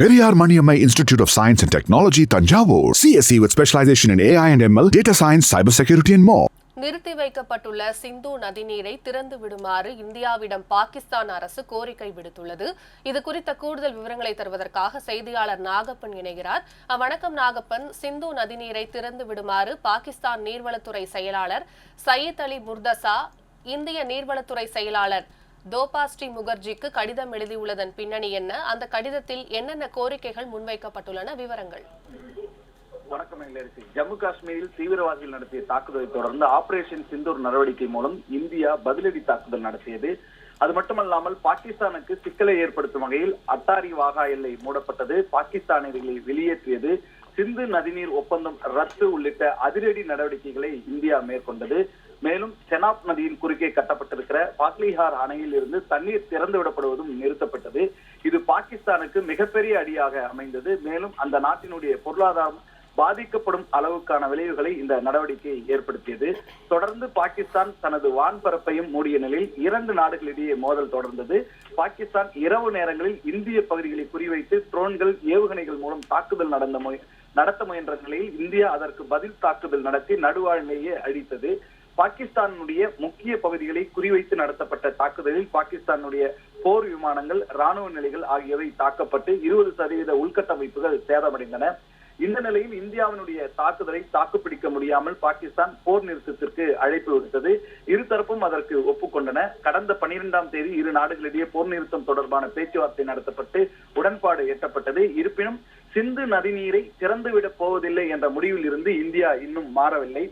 Periyar Maniammai institute of science and technology Thanjavur CSC with specialisation in AI and ML data science cyber security and மோ நிறுத்தி வைக்கப்பட்டுள்ள சிந்து நதிநீரை திறந்து விடுமாறு இந்தியாவிடம் பாகிஸ்தான் அரசு கோரிக்கை விடுத்துள்ளது. இது குறித்த கூடுதல் விவரங்களை தருவதற்காக செய்தியாளர் நாகப்பன் இணைகிறார். வணக்கம் நாகப்பன் சிந்து நதிநீரை திறந்து விடுமாறு பாகிஸ்தான் நீர்வளத்துறை செயலாளர் சயீத் அலி முர்தசா இந்திய நீர்வளத்துறை செயலாளர் தோபாஸ்ரீ முகர்ஜிக்கு கடிதம் எழுதியுள்ளதன் பின்னணி என்ன? அந்த கடிதத்தில் என்னென்ன கோரிக்கைகள் முன்வைக்கப்பட்டுள்ளன? விவரங்கள். வணக்கம் ஜம்மு காஷ்மீரில் தீவிரவாதிகள் நடத்திய தாக்குதலை தொடர்ந்து ஆபரேஷன் சிந்தூர் நடவடிக்கை மூலம் இந்தியா பதிலடி தாக்குதல் நடத்தியது. அது மட்டுமல்லாமல் பாகிஸ்தானுக்கு சிக்கலை ஏற்படுத்தும் வகையில் அட்டாரி வாகா எல்லை மூடப்பட்டது. பாகிஸ்தானியர்களை வெளியேற்றியது. சிந்து நதிநீர் ஒப்பந்தம் ரத்து உள்ளிட்ட அதிரடி நடவடிக்கைகளை இந்தியா மேற்கொண்டது. மேலும் செனாப் நதியின் குறுக்கே கட்டப்பட்டிருக்கிற பாக்லிஹார் அணையில் இருந்து தண்ணீர் திறந்து விடப்படுவதும் நிறுத்தப்பட்டது. இது பாகிஸ்தானுக்கு மிகப்பெரிய அடியாக அமைந்தது. மேலும் அந்த நாட்டினுடைய பொருளாதாரம் பாதிக்கப்படும் அளவுக்கான விளைவுகளை இந்த நடவடிக்கை ஏற்படுத்தியது. தொடர்ந்து பாகிஸ்தான் தனது வான்பரப்பையும் மூடிய நிலையில் இரண்டு நாடுகளிடையே மோதல் தொடர்ந்தது. பாகிஸ்தான் இரவு நேரங்களில் இந்திய பகுதிகளை குறிவைத்து ட்ரோன்கள் ஏவுகணைகள் மூலம் தாக்குதல் நடந்த முய- நடத்த முயன்ற நிலையில் இந்தியா அதற்கு பதில் தாக்குதல் நடத்தி நடுவாழ்நிலையே அழித்தது. பாகிஸ்தானுடைய முக்கிய பகுதிகளை குறிவைத்து நடத்தப்பட்ட தாக்குதலில் பாகிஸ்தானுடைய போர் விமானங்கள் ராணுவ நிலைகள் ஆகியவை தாக்கப்பட்டு இருபது சதவீத உள்கட்டமைப்புகள் சேதமடைந்தன. இந்த நிலையில் இந்தியாவினுடைய தாக்குதலை தாக்குப்பிடிக்க முடியாமல் பாகிஸ்தான் போர் நிறுத்தத்திற்கு அழைப்பு விடுத்தது. இருதரப்பும் அதற்கு ஒப்புக்கொண்டன. கடந்த பனிரெண்டாம் தேதி இரு நாடுகளிடையே போர் நிறுத்தம் தொடர்பான பேச்சுவார்த்தை நடத்தப்பட்டு உடன்பாடு எட்டப்பட்டது. இருப்பினும் சிந்து நதிநீரை திறந்துவிடப் போவதில்லை என்ற முடிவில் இருந்து இந்தியா இன்னும் மாறவில்லை.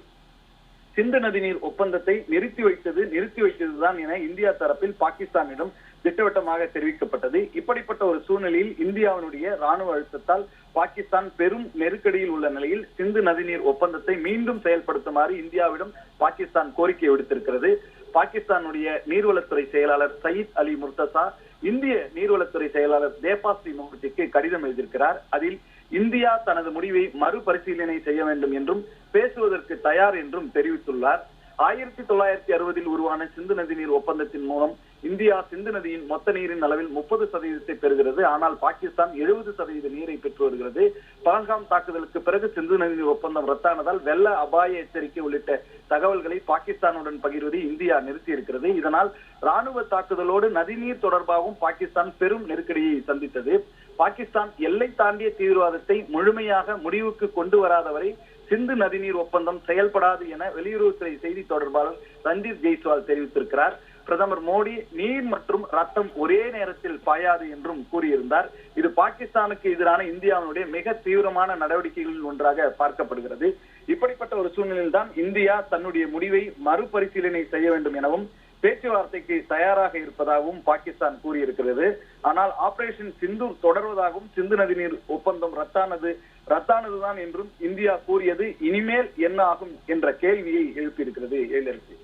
சிந்து நதிநீர் ஒப்பந்தத்தை நிறுத்தி வைத்தது நிறுத்தி வைத்ததுதான் என இந்தியா தரப்பில் பாகிஸ்தானிடம் திட்டவட்டமாக தெரிவிக்கப்பட்டது. இப்படிப்பட்ட ஒரு சூழ்நிலையில் இந்தியாவினுடைய ராணுவ அழுத்தத்தால் பாகிஸ்தான் பெரும் நெருக்கடியில் உள்ள நிலையில் சிந்து நதிநீர் ஒப்பந்தத்தை மீண்டும் செயல்படுத்துமாறு இந்தியாவிடம் பாகிஸ்தான் கோரிக்கை விடுத்திருக்கிறது. பாகிஸ்தானுடைய நீர்வளத்துறை செயலாளர் சயீத் அலி முர்தசா இந்திய நீர்வளத்துறை செயலாளர் தேபாஸ்ரீ முகர்ஜிக்கு கடிதம் எழுதியிருக்கிறார். அதில் இந்தியா தனது முடிவை மறுபரிசீலனை செய்ய வேண்டும் என்றும் பேசுவதற்கு தயார் என்றும் தெரிவித்துள்ளார். ஆயிரத்தி தொள்ளாயிரத்தி அறுபதில் உருவான சிந்து நதிநீர் ஒப்பந்தத்தின் மூலம் இந்தியா சிந்து நதியின் மொத்த நீரின் அளவில் முப்பது சதவீதத்தை பெறுகிறது. ஆனால் பாகிஸ்தான் எழுபது சதவீத நீரை பெற்று வருகிறது. பகல்காம் தாக்குதலுக்கு பிறகு சிந்து நதி ஒப்பந்தம் ரத்தானதால் வெள்ள அபாய எச்சரிக்கை உள்ளிட்ட தகவல்களை பாகிஸ்தானுடன் பகிர்வதை இந்தியா நிறுத்தி இருக்கிறது இதனால் ராணுவ தாக்குதலோடு நதிநீர் தொடர்பாகவும் பாகிஸ்தான் பெரும் நெருக்கடியை சந்தித்தது. பாகிஸ்தான் எல்லை தாண்டிய தீவிரவாதத்தை முழுமையாக முடிவுக்கு கொண்டு வராதவரை சிந்து நதிநீர் ஒப்பந்தம் செயல்படாது என வெளியுறவுத்துறை செய்தி தொடர்பாளர் ரஞ்சித் ஜெய்ஸ்வால் தெரிவித்திருக்கிறார். பிரதமர் மோடி நீர் மற்றும் ரத்தம் ஒரே நேரத்தில் பாயாது என்றும் கூறியிருந்தார். இது பாகிஸ்தானுக்கு எதிரான இந்தியாவினுடைய மிக தீவிரமான நடவடிக்கைகளில் ஒன்றாக பார்க்கப்படுகிறது. இப்படிப்பட்ட ஒரு சூழ்நிலையில் தான் இந்தியா தன்னுடைய முடிவை மறுபரிசீலனை செய்ய வேண்டும் எனவும் பேச்சுவார்த்தைக்கு தயாராக இருப்பதாகவும் பாகிஸ்தான் கூறியிருக்கிறது. ஆனால் ஆபரேஷன் சிந்தூர் தொடர்வதாகவும் சிந்து நதிநீர் ஒப்பந்தம் ரத்தானது ரத்தானதுதான் என்றும் இந்தியா கூறியது இனிமேல் என்ன ஆகும் என்ற கேள்வியை எழுப்பியிருக்கிறது எழிலரசி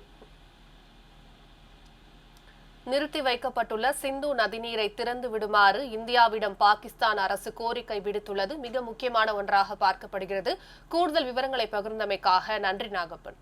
நிறுத்தி வைக்கப்பட்டுள்ள சிந்து நதிநீரை திறந்து விடுமாறு இந்தியாவிடம் பாகிஸ்தான் அரசு கோரிக்கை விடுத்துள்ளது. மிக முக்கியமான ஒன்றாக பார்க்கப்படுகிறது. கூடுதல் விவரங்களை பகிர்ந்தமைக்காக நன்றி நாகப்பன்.